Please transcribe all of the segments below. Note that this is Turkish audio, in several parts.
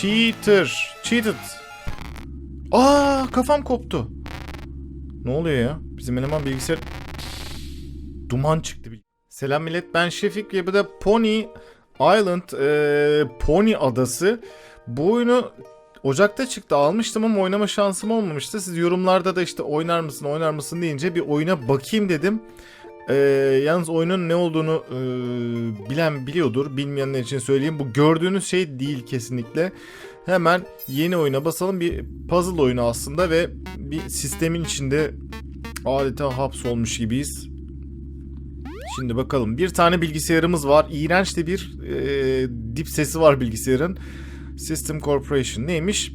Cheater. Cheated. Aa kafam koptu. Ne oluyor ya? Bizim eleman bilgisayar... Duman çıktı. Selam millet ben Şefik ve bu da Pony Island eee, Pony Adası. Bu oyunu Ocak'ta çıktı almıştım ama oynama şansım olmamıştı. Siz yorumlarda da işte oynar mısın oynar mısın deyince bir oyuna bakayım dedim. Eee, yalnız oyunun ne olduğunu eee, bilen biliyordur. Bilmeyenler için söyleyeyim. Bu gördüğünüz şey değil kesinlikle. Hemen yeni oyuna basalım. Bir puzzle oyunu aslında ve bir sistemin içinde adeta hapsolmuş gibiyiz. Şimdi bakalım. Bir tane bilgisayarımız var. İğrenç de bir eee, dip sesi var bilgisayarın. System Corporation neymiş?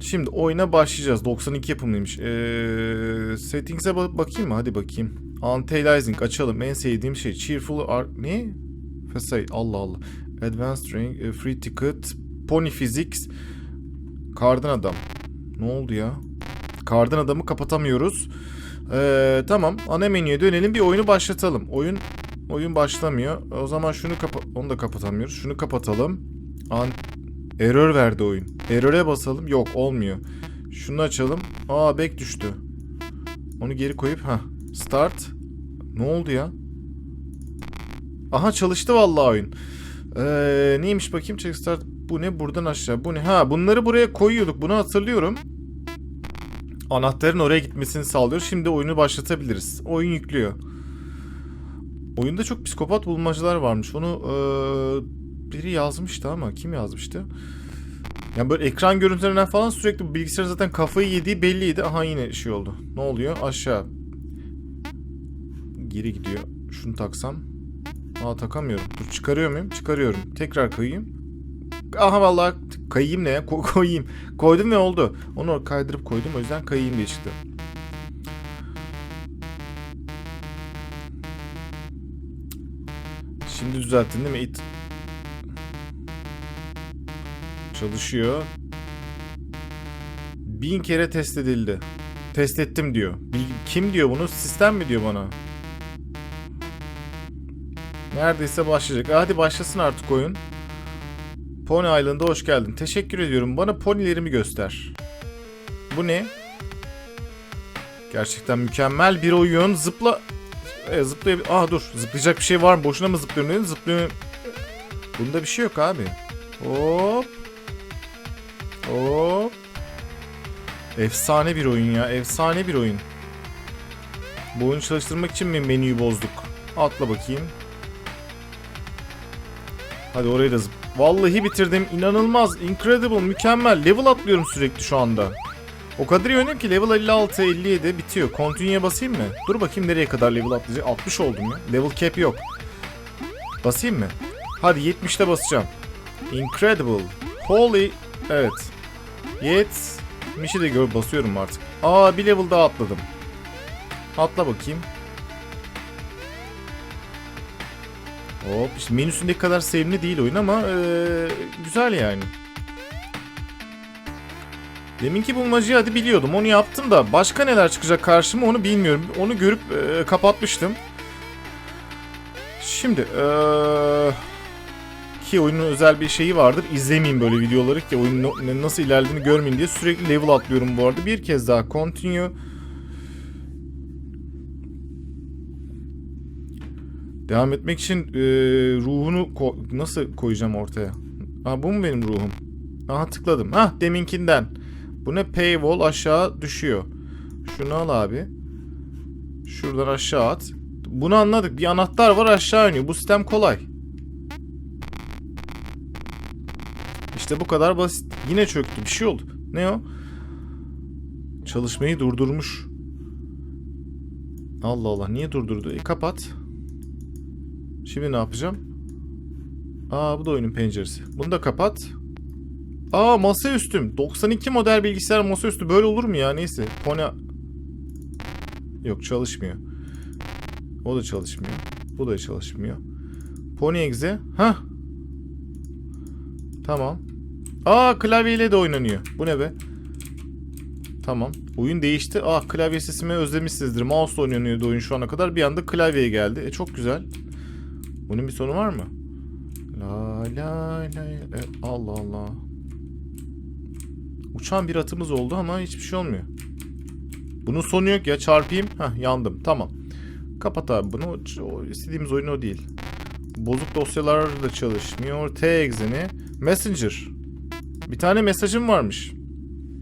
Şimdi oyuna başlayacağız. 92 yapımlıymış. Eee settings'e ba- bakayım mı? Hadi bakayım. Anti-aliasing açalım. En sevdiğim şey. Cheerful art... Ne? Facade. Allah Allah. Advanced Ring. e, Free Ticket. Pony Physics. Kardan Adam. Ne oldu ya? Kardan Adam'ı kapatamıyoruz. Eee, tamam. Ana menüye dönelim. Bir oyunu başlatalım. Oyun oyun başlamıyor. O zaman şunu kapa... Onu da kapatamıyoruz. Şunu kapatalım. An Error verdi oyun. Error'e basalım. Yok olmuyor. Şunu açalım. Aa back düştü. Onu geri koyup ha start. Ne oldu ya? Aha çalıştı vallahi oyun. Ee, neymiş bakayım check start. Bu ne buradan aşağı. Bu ne? Ha bunları buraya koyuyorduk. Bunu hatırlıyorum. Anahtarın oraya gitmesini sağlıyor. Şimdi oyunu başlatabiliriz. Oyun yüklüyor. Oyunda çok psikopat bulmacalar varmış. Onu eee, biri yazmıştı ama kim yazmıştı? Yani böyle ekran görüntülerinden falan sürekli bilgisayar zaten kafayı yediği belliydi. Aha yine şey oldu. Ne oluyor? Aşağı. Geri gidiyor. Şunu taksam. Aa takamıyorum. Dur çıkarıyor muyum? Çıkarıyorum. Tekrar koyayım. Aha vallahi kayayım ne? Ko- koyayım. Koydum ve oldu. Onu kaydırıp koydum o yüzden kayayım diye çıktı. Şimdi düzelttin değil mi? It. Çalışıyor. Bin kere test edildi. Test ettim diyor. Kim diyor bunu? Sistem mi diyor bana? Neredeyse başlayacak. Hadi başlasın artık oyun. Pony Island'a hoş geldin. Teşekkür ediyorum. Bana ponilerimi göster. Bu ne? Gerçekten mükemmel bir oyun. Zıpla... E, zıplayab... Aa dur. Zıplayacak bir şey var mı? Boşuna mı zıplıyorum dedim. Zıplıyorum. Bunda bir şey yok abi. Hop. Hop. Efsane bir oyun ya. Efsane bir oyun. Bu oyunu çalıştırmak için mi menüyü bozduk? Atla bakayım. Hadi orayı da. Vallahi bitirdim. İnanılmaz. Incredible. Mükemmel. Level atlıyorum sürekli şu anda. O kadar iyi ki level 56, 57 bitiyor. Continue'ye basayım mı? Dur bakayım nereye kadar level atlayacak. 60 oldum ya. Level cap yok. Basayım mı? Hadi 70'te basacağım. Incredible. Holy. Evet. 70'i de gör basıyorum artık. Aa bir level daha atladım. Atla bakayım. Hop işte menüsündeki kadar sevimli değil oyun ama eee, güzel yani. Deminki bulmacayı hadi biliyordum onu yaptım da başka neler çıkacak karşıma onu bilmiyorum. Onu görüp eee, kapatmıştım. Şimdi eee, ki oyunun özel bir şeyi vardır. İzlemeyeyim böyle videoları ki oyunun nasıl ilerlediğini görmeyin diye sürekli level atlıyorum bu arada. Bir kez daha continue. Devam etmek için eee, ruhunu ko- nasıl koyacağım ortaya? Aa, bu mu benim ruhum? Aha tıkladım. Hah deminkinden. Bu ne? Paywall aşağı düşüyor. Şunu al abi. Şuradan aşağı at. Bunu anladık. Bir anahtar var aşağı iniyor. Bu sistem kolay. İşte bu kadar basit. Yine çöktü. Bir şey oldu. Ne o? Çalışmayı durdurmuş. Allah Allah. Niye durdurdu? E kapat. Şimdi ne yapacağım? Aa bu da oyunun penceresi. Bunu da kapat. Aa masaüstüm. 92 model bilgisayar masaüstü. Böyle olur mu ya? Neyse. Pony... Yok çalışmıyor. O da çalışmıyor. Bu da çalışmıyor. Pony Exe. Hah. Tamam. Aa klavyeyle de oynanıyor. Bu ne be? Tamam. Oyun değişti. Ah klavye sesimi özlemişsinizdir. Mouse oynanıyordu oyun şu ana kadar. Bir anda klavyeye geldi. E çok güzel. Bunun bir sonu var mı? La la la. e, Allah Allah. Uçan bir atımız oldu ama hiçbir şey olmuyor. Bunun sonu yok ya çarpayım. Hah yandım tamam. Kapat abi bunu. O, istediğimiz oyun o değil. Bozuk dosyalar da çalışmıyor. T egzeni. Messenger. Bir tane mesajım varmış.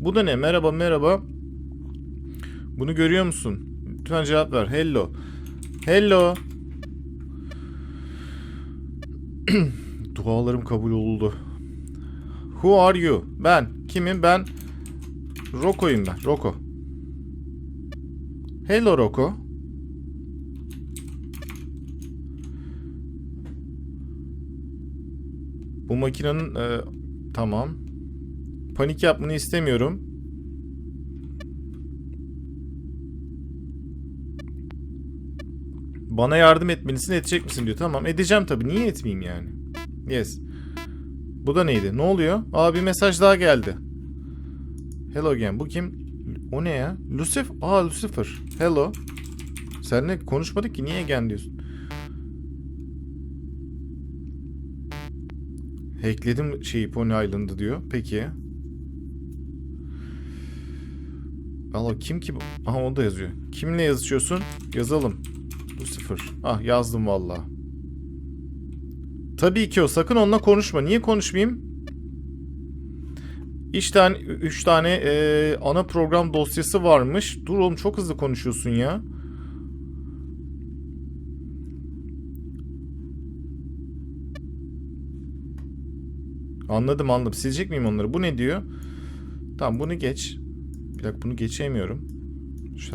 Bu da ne? Merhaba merhaba. Bunu görüyor musun? Lütfen cevap ver. Hello. Hello. Dualarım kabul oldu. Who are you? Ben. Kimim? Ben Roko'yum ben. Roko. Hello Roko. Bu makinenin e, tamam. Panik yapmanı istemiyorum. Bana yardım etmelisin edecek misin diyor. Tamam edeceğim tabii. Niye etmeyeyim yani? Yes. Bu da neydi? Ne oluyor? Aa bir mesaj daha geldi. Hello again. Bu kim? O ne ya? Lucifer. Aa Lucifer. Hello. Seninle konuşmadık ki. Niye again diyorsun? Hackledim şeyi Pony Island'ı diyor. Peki. Allah kim ki? Aha o da yazıyor. Kimle yazışıyorsun? Yazalım. Lucifer. Ah yazdım valla. Tabii ki o. Sakın onunla konuşma. Niye konuşmayayım? İş tane, üç tane e, ana program dosyası varmış. Dur oğlum çok hızlı konuşuyorsun ya. Anladım anladım. Silecek miyim onları? Bu ne diyor? Tamam bunu geç. Bir dakika bunu geçemiyorum.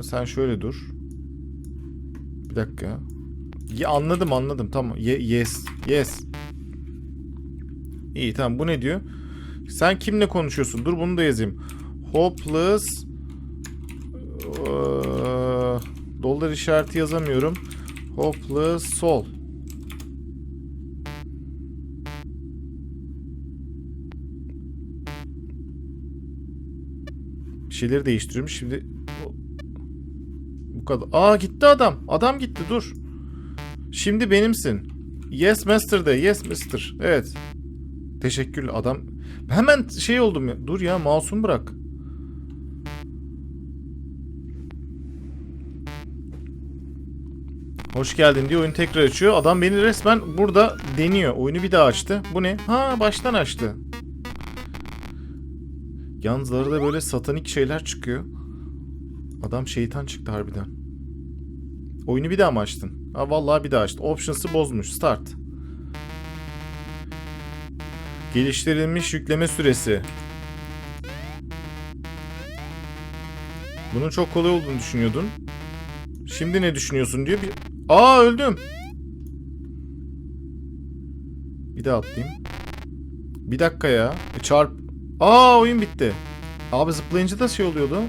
Sen şöyle dur. Bir dakika. Ya anladım anladım. Tamam. Ye- yes. Yes. İyi tamam. Bu ne diyor? Sen kimle konuşuyorsun? Dur bunu da yazayım. Hopeless eee, dolar işareti yazamıyorum. Hopeless sol. Bir şeyleri değiştiriyorum. Şimdi bu kadar. Aa gitti adam. Adam gitti dur. Şimdi benimsin. Yes master de. Yes mister. Evet. Teşekkürler adam. Hemen şey oldum ya. Dur ya mouse'umu bırak. Hoş geldin diye oyunu tekrar açıyor. Adam beni resmen burada deniyor. Oyunu bir daha açtı. Bu ne? Ha baştan açtı. Yalnız arada böyle satanik şeyler çıkıyor. Adam şeytan çıktı harbiden. Oyunu bir daha mı açtın? Ha vallahi bir daha açtı. Options'ı bozmuş. Start. Geliştirilmiş yükleme süresi. Bunun çok kolay olduğunu düşünüyordun. Şimdi ne düşünüyorsun diyor. Bir... Aa öldüm. Bir daha atlayayım. Bir dakika ya. E, çarp. Aa oyun bitti. Abi zıplayınca da şey oluyordu.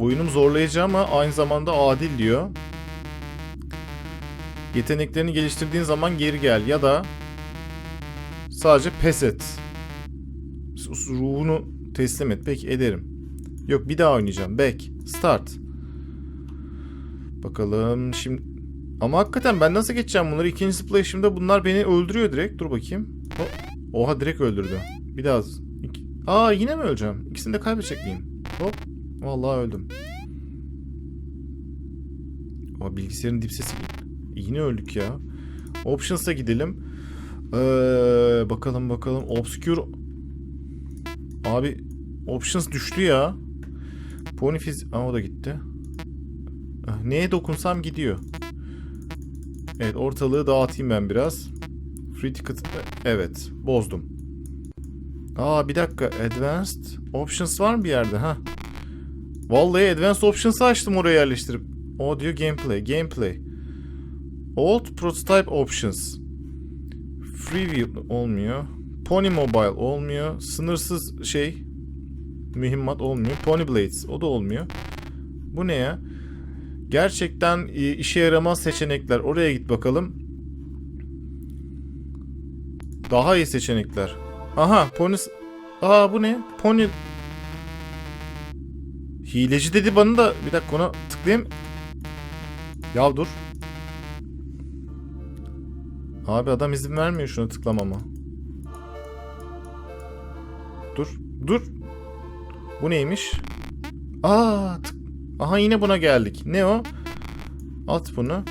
Oyunum zorlayıcı ama aynı zamanda adil diyor. Yeteneklerini geliştirdiğin zaman geri gel ya da sadece pes et. Ruhunu teslim et. Peki ederim. Yok bir daha oynayacağım. Back. Start. Bakalım şimdi... Ama hakikaten ben nasıl geçeceğim bunları? İkinci zıplayışımda bunlar beni öldürüyor direkt. Dur bakayım. Oha direkt öldürdü. Bir daha... İki... Aa yine mi öleceğim? İkisini de kaybedecek miyim? Hop. Vallahi öldüm. Aa bilgisayarın dip sesi... Yine öldük ya. Options'a gidelim. Ee, bakalım bakalım. Obscure... Abi Options düştü ya. Ponyfiz... Aa o da gitti. Ah, Neye dokunsam gidiyor. Evet ortalığı dağıtayım ben biraz. Free ticket... Evet bozdum. Aa bir dakika. Advanced Options var mı bir yerde? ha? Vallahi Advanced Options'ı açtım oraya yerleştirip. O diyor gameplay. Gameplay. Old Prototype Options. Freeview olmuyor. Pony Mobile olmuyor. Sınırsız şey mühimmat olmuyor. Pony Blades o da olmuyor. Bu ne ya? Gerçekten e, işe yaramaz seçenekler. Oraya git bakalım. Daha iyi seçenekler. Aha Pony... Aa bu ne? Pony... Hileci dedi bana da... Bir dakika ona tıklayayım. Ya dur. Abi adam izin vermiyor şuna tıklamama. Dur. Dur. Bu neymiş? Aa, tık- aha yine buna geldik. Ne o? At bunu.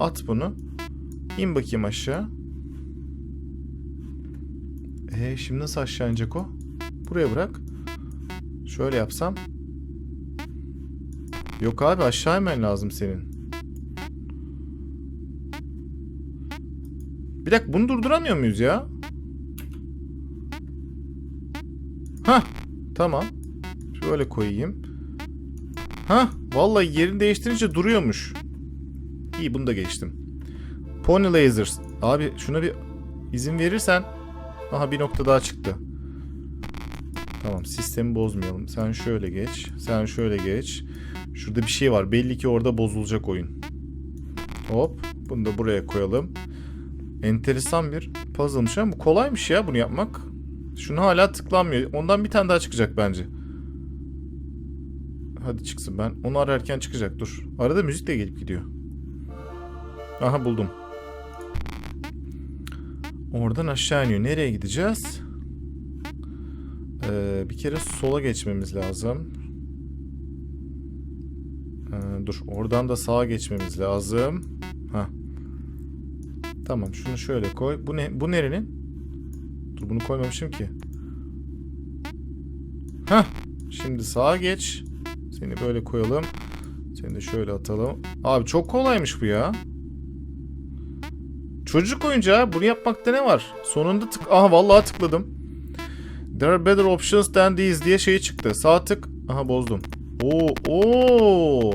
At bunu. İn bakayım aşağı. Ee, şimdi nasıl aşağı inecek o? Buraya bırak. Şöyle yapsam. Yok abi aşağı inmen lazım senin. Bir dakika bunu durduramıyor muyuz ya? Hah tamam. Şöyle koyayım. Hah vallahi yerini değiştirince duruyormuş. İyi bunu da geçtim. Pony Lasers. Abi şuna bir izin verirsen. Aha bir nokta daha çıktı. Tamam sistemi bozmayalım. Sen şöyle geç. Sen şöyle geç. Şurada bir şey var. Belli ki orada bozulacak oyun. Hop. Bunu da buraya koyalım. Enteresan bir puzzle'mış ama bu kolaymış ya bunu yapmak. Şunu hala tıklanmıyor. Ondan bir tane daha çıkacak bence. Hadi çıksın ben. Onu ararken çıkacak dur. Arada müzik de gelip gidiyor. Aha buldum. Oradan aşağı iniyor. Nereye gideceğiz? Ee, bir kere sola geçmemiz lazım. Dur. Oradan da sağa geçmemiz lazım. Ha. Tamam. Şunu şöyle koy. Bu ne? Bu nerenin? Dur bunu koymamışım ki. Hah. Şimdi sağa geç. Seni böyle koyalım. Seni de şöyle atalım. Abi çok kolaymış bu ya. Çocuk oyuncağı. Bunu yapmakta ne var? Sonunda tık... Aha vallahi tıkladım. There are better options than these diye şey çıktı. Sağ tık. Aha bozdum. Oo, oo.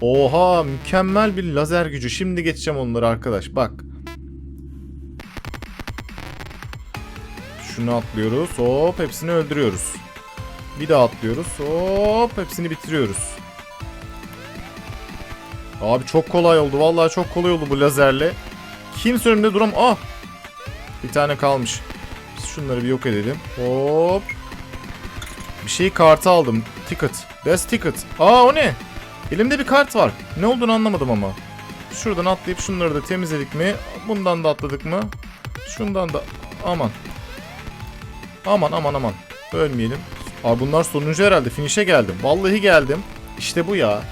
Oha mükemmel bir lazer gücü. Şimdi geçeceğim onları arkadaş. Bak. Şunu atlıyoruz. Hop hepsini öldürüyoruz. Bir daha atlıyoruz. Hop hepsini bitiriyoruz. Abi çok kolay oldu. Vallahi çok kolay oldu bu lazerle. Kimse önümde duram. Ah! Bir tane kalmış. Biz şunları bir yok edelim. Hop. Bir şey kartı aldım. Ticket. Best ticket. Aa o ne? Elimde bir kart var. Ne olduğunu anlamadım ama. Şuradan atlayıp şunları da temizledik mi? Bundan da atladık mı? Şundan da aman. Aman aman aman. Ölmeyelim. Abi bunlar sonuncu herhalde. Finish'e geldim. Vallahi geldim. İşte bu ya.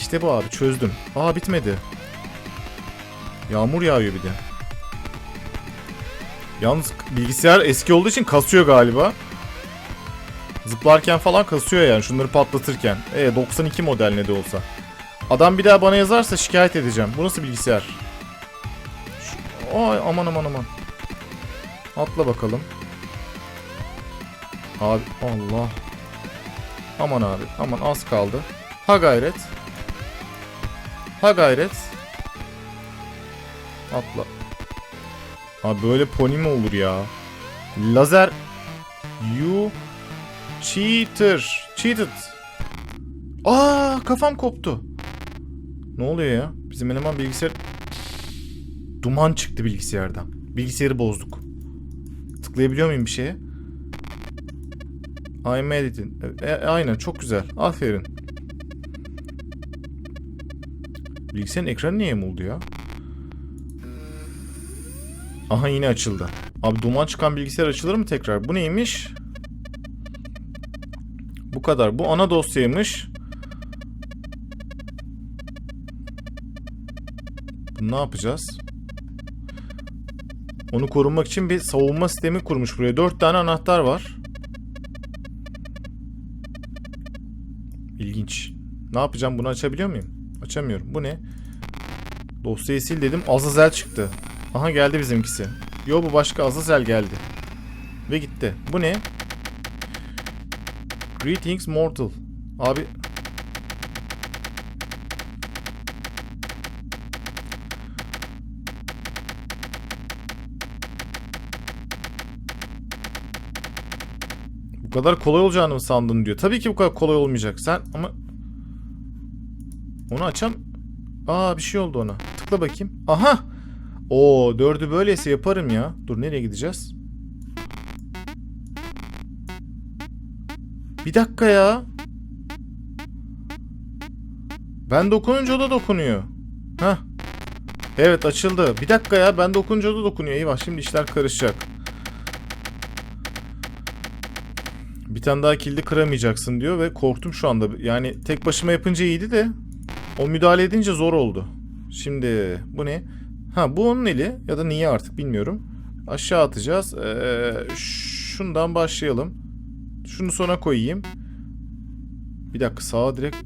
İşte bu abi çözdüm. Aa bitmedi. Yağmur yağıyor bir de. Yalnız bilgisayar eski olduğu için kasıyor galiba. Zıplarken falan kasıyor yani şunları patlatırken. E 92 model ne de olsa. Adam bir daha bana yazarsa şikayet edeceğim. Bu nasıl bilgisayar? Şu- Ay aman aman aman. Atla bakalım. Abi Allah. Aman abi aman az kaldı. Ha gayret. Ha gayret. Atla. Abi böyle pony mi olur ya? Lazer. You cheater. Cheated. Aa kafam koptu. Ne oluyor ya? Bizim eleman bilgisayar... Duman çıktı bilgisayardan. Bilgisayarı bozduk. Tıklayabiliyor muyum bir şeye? I'm editing. E, e, aynen çok güzel. Aferin. Bilgisayarın ekranı niye yamuldu ya? Aha yine açıldı. Abi duman çıkan bilgisayar açılır mı tekrar? Bu neymiş? Bu kadar. Bu ana dosyaymış. Ne yapacağız? Onu korunmak için bir savunma sistemi kurmuş buraya. Dört tane anahtar var. İlginç. Ne yapacağım? Bunu açabiliyor muyum? Açamıyorum. Bu ne? Dosyayı sil dedim. Azazel çıktı. Aha geldi bizimkisi. Yo bu başka Azazel geldi. Ve gitti. Bu ne? Greetings mortal. Abi Bu kadar kolay olacağını mı sandın diyor. Tabii ki bu kadar kolay olmayacak. Sen ama onu açam. Aa bir şey oldu ona. Tıkla bakayım. Aha. Oo dördü böyleyse yaparım ya. Dur nereye gideceğiz? Bir dakika ya. Ben dokununca da dokunuyor. Hah. Evet açıldı. Bir dakika ya ben dokununca da dokunuyor. Eyvah şimdi işler karışacak. Bir tane daha kilidi kıramayacaksın diyor ve korktum şu anda. Yani tek başıma yapınca iyiydi de o müdahale edince zor oldu. Şimdi bu ne? Ha bu onun eli ya da niye artık bilmiyorum. Aşağı atacağız. Ee, şundan başlayalım. Şunu sona koyayım. Bir dakika sağa direkt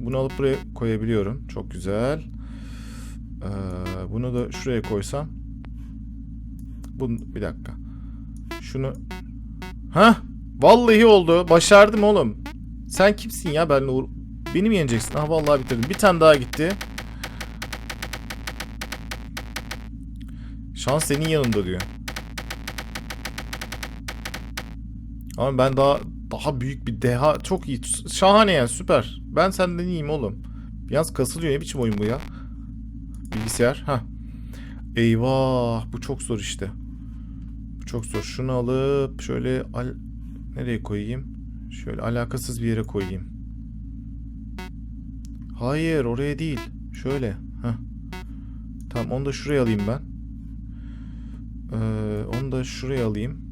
bunu alıp buraya koyabiliyorum. Çok güzel. Ee, bunu da şuraya koysam. Bunu, bir dakika. Şunu. Ha? Vallahi oldu. Başardım oğlum. Sen kimsin ya benimle uğra- Beni mi yeneceksin? Ah vallahi bitirdim. Bir tane daha gitti. Şans senin yanında diyor. Ama ben daha daha büyük bir deha çok iyi. Şahane yani süper. Ben senden iyiyim oğlum. Yalnız kasılıyor ne biçim oyun bu ya? Bilgisayar. Ha. Eyvah bu çok zor işte. Bu çok zor. Şunu alıp şöyle al nereye koyayım? Şöyle alakasız bir yere koyayım. Hayır oraya değil. Şöyle. Heh. Tamam onu da şuraya alayım ben. Ee, onu da şuraya alayım.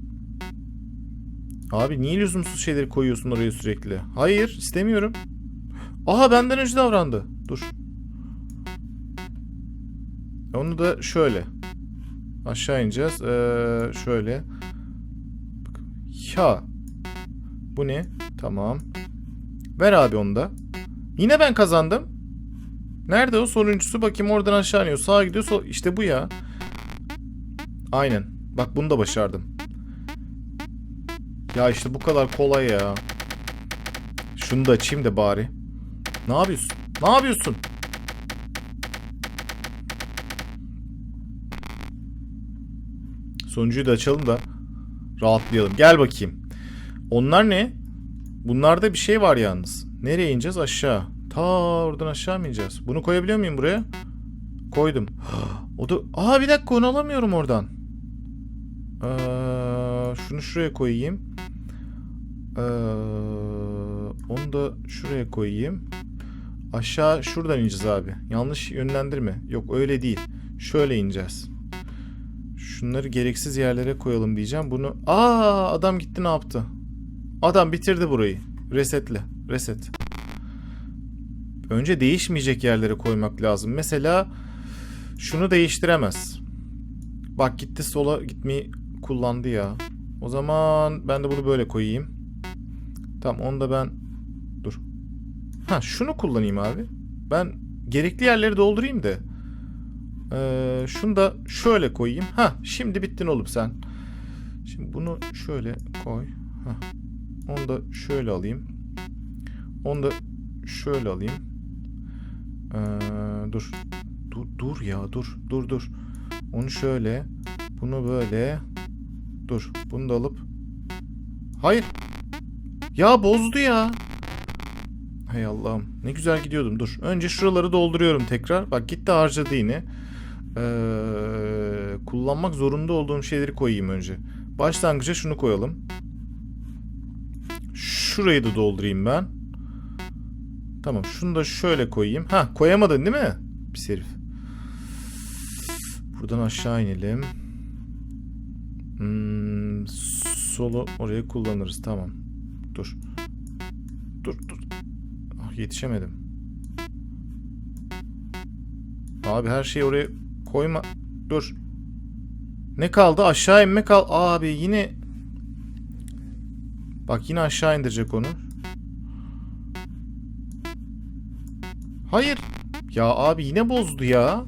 Abi niye lüzumsuz şeyleri koyuyorsun oraya sürekli? Hayır istemiyorum. Aha benden önce davrandı. Dur. Onu da şöyle. Aşağı ineceğiz. Ee, şöyle. Ya. Bu ne? Tamam. Ver abi onu da. Yine ben kazandım. Nerede o sonuncusu? Bakayım oradan aşağı iniyor. Sağa gidiyor. Sol... İşte bu ya. Aynen. Bak bunu da başardım. Ya işte bu kadar kolay ya. Şunu da açayım da bari. Ne yapıyorsun? Ne yapıyorsun? Sonuncuyu da açalım da rahatlayalım. Gel bakayım. Onlar ne? Bunlarda bir şey var yalnız. Nereye ineceğiz? Aşağı. Ta oradan aşağı mı ineceğiz? Bunu koyabiliyor muyum buraya? Koydum. O da... Aa bir dakika onu alamıyorum oradan. Ee, şunu şuraya koyayım. Ee, onu da şuraya koyayım. Aşağı şuradan ineceğiz abi. Yanlış yönlendirme. Yok öyle değil. Şöyle ineceğiz. Şunları gereksiz yerlere koyalım diyeceğim. Bunu... Aa adam gitti ne yaptı? Adam bitirdi burayı. Resetle. Reset. Önce değişmeyecek yerlere koymak lazım. Mesela şunu değiştiremez. Bak gitti sola gitmeyi kullandı ya. O zaman ben de bunu böyle koyayım. Tamam onu da ben... Dur. Ha şunu kullanayım abi. Ben gerekli yerleri doldurayım da. Ee, şunu da şöyle koyayım. Ha şimdi bittin oğlum sen. Şimdi bunu şöyle koy. Hah. Onu da şöyle alayım. Onu da şöyle alayım. Ee, dur. Dur dur ya dur. Dur dur. Onu şöyle. Bunu böyle. Dur. Bunu da alıp. Hayır. Ya bozdu ya. Hay Allah'ım. Ne güzel gidiyordum. Dur. Önce şuraları dolduruyorum tekrar. Bak gitti harcadı yine. Ee, kullanmak zorunda olduğum şeyleri koyayım önce. Başlangıca şunu koyalım. Şurayı da doldurayım ben. Tamam şunu da şöyle koyayım. Ha koyamadın değil mi? Pis herif. Buradan aşağı inelim. Hmm, solu oraya kullanırız. Tamam. Dur. Dur dur. Ah, yetişemedim. Abi her şeyi oraya koyma. Dur. Ne kaldı? Aşağı inme kal. Abi yine Bak yine aşağı indirecek onu. Hayır. Ya abi yine bozdu ya.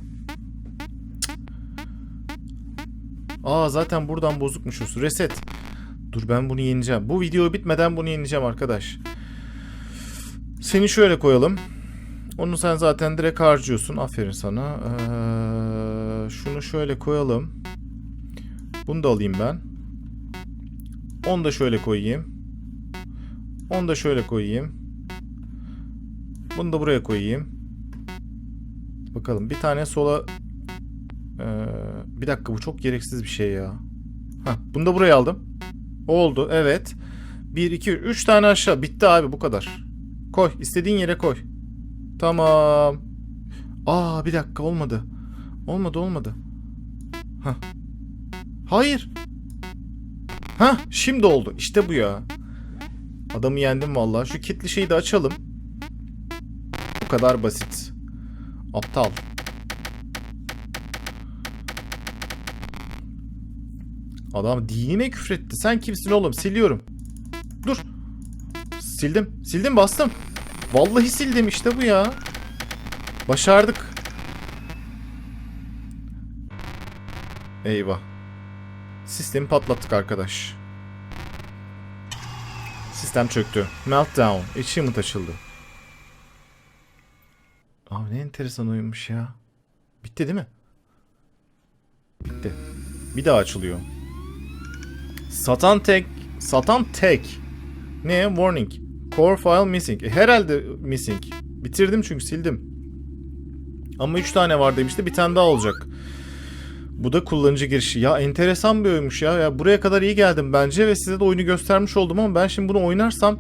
Aa zaten buradan bozukmuşuz. Reset. Dur ben bunu yeneceğim. Bu video bitmeden bunu yeneceğim arkadaş. Seni şöyle koyalım. Onu sen zaten direkt harcıyorsun. Aferin sana. Ee, şunu şöyle koyalım. Bunu da alayım ben. Onu da şöyle koyayım. Onu da şöyle koyayım. Bunu da buraya koyayım. Bakalım bir tane sola... Ee, bir dakika bu çok gereksiz bir şey ya. Hah, bunu da buraya aldım. Oldu evet. 1, 2, 3 tane aşağı. Bitti abi bu kadar. Koy. istediğin yere koy. Tamam. Aa bir dakika olmadı. Olmadı olmadı. Hah. Hayır. Hah şimdi oldu. İşte bu ya. Adamı yendim vallahi. Şu kitli şeyi de açalım. Bu kadar basit. Aptal. Adam dinime küfretti. Sen kimsin oğlum? Siliyorum. Dur. Sildim. Sildim bastım. Vallahi sildim işte bu ya. Başardık. Eyvah. Sistemi patlattık arkadaş. Sistem çöktü. Meltdown. Achievement açıldı. Abi ne enteresan oyunmuş ya. Bitti değil mi? Bitti. Bir daha açılıyor. Satan tek. Satan tek. Ne? Warning. Core file missing. E, herhalde missing. Bitirdim çünkü sildim. Ama 3 tane var demişti. Bir tane daha olacak. Bu da kullanıcı girişi. Ya enteresan bir oyunmuş ya. ya. Buraya kadar iyi geldim bence ve size de oyunu göstermiş oldum ama ben şimdi bunu oynarsam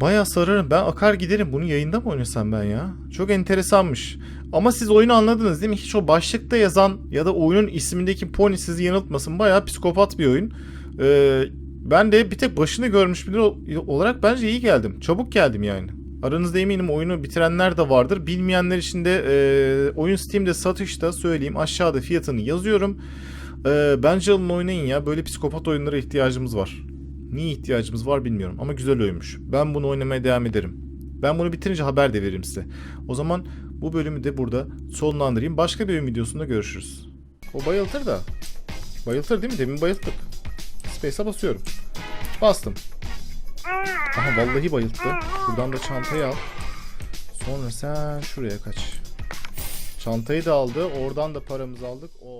bayağı sararım. Ben akar giderim. Bunu yayında mı oynasam ben ya? Çok enteresanmış. Ama siz oyunu anladınız değil mi? Hiç o başlıkta yazan ya da oyunun ismindeki pony sizi yanıltmasın. Bayağı psikopat bir oyun. Ee, ben de bir tek başını görmüş biri ol- olarak bence iyi geldim. Çabuk geldim yani. Aranızda eminim oyunu bitirenler de vardır. Bilmeyenler için de e, oyun Steam'de satışta söyleyeyim. Aşağıda fiyatını yazıyorum. E, bence alın oynayın ya. Böyle psikopat oyunlara ihtiyacımız var. Niye ihtiyacımız var bilmiyorum ama güzel oyunmuş. Ben bunu oynamaya devam ederim. Ben bunu bitirince haber de veririm size. O zaman bu bölümü de burada sonlandırayım. Başka bir videosunda görüşürüz. O bayıltır da. Bayıltır değil mi? Demin bayılttık. Space'a basıyorum. Bastım. Aha vallahi bayılttı. Buradan da çantayı al. Sonra sen şuraya kaç. Çantayı da aldı. Oradan da paramızı aldık. O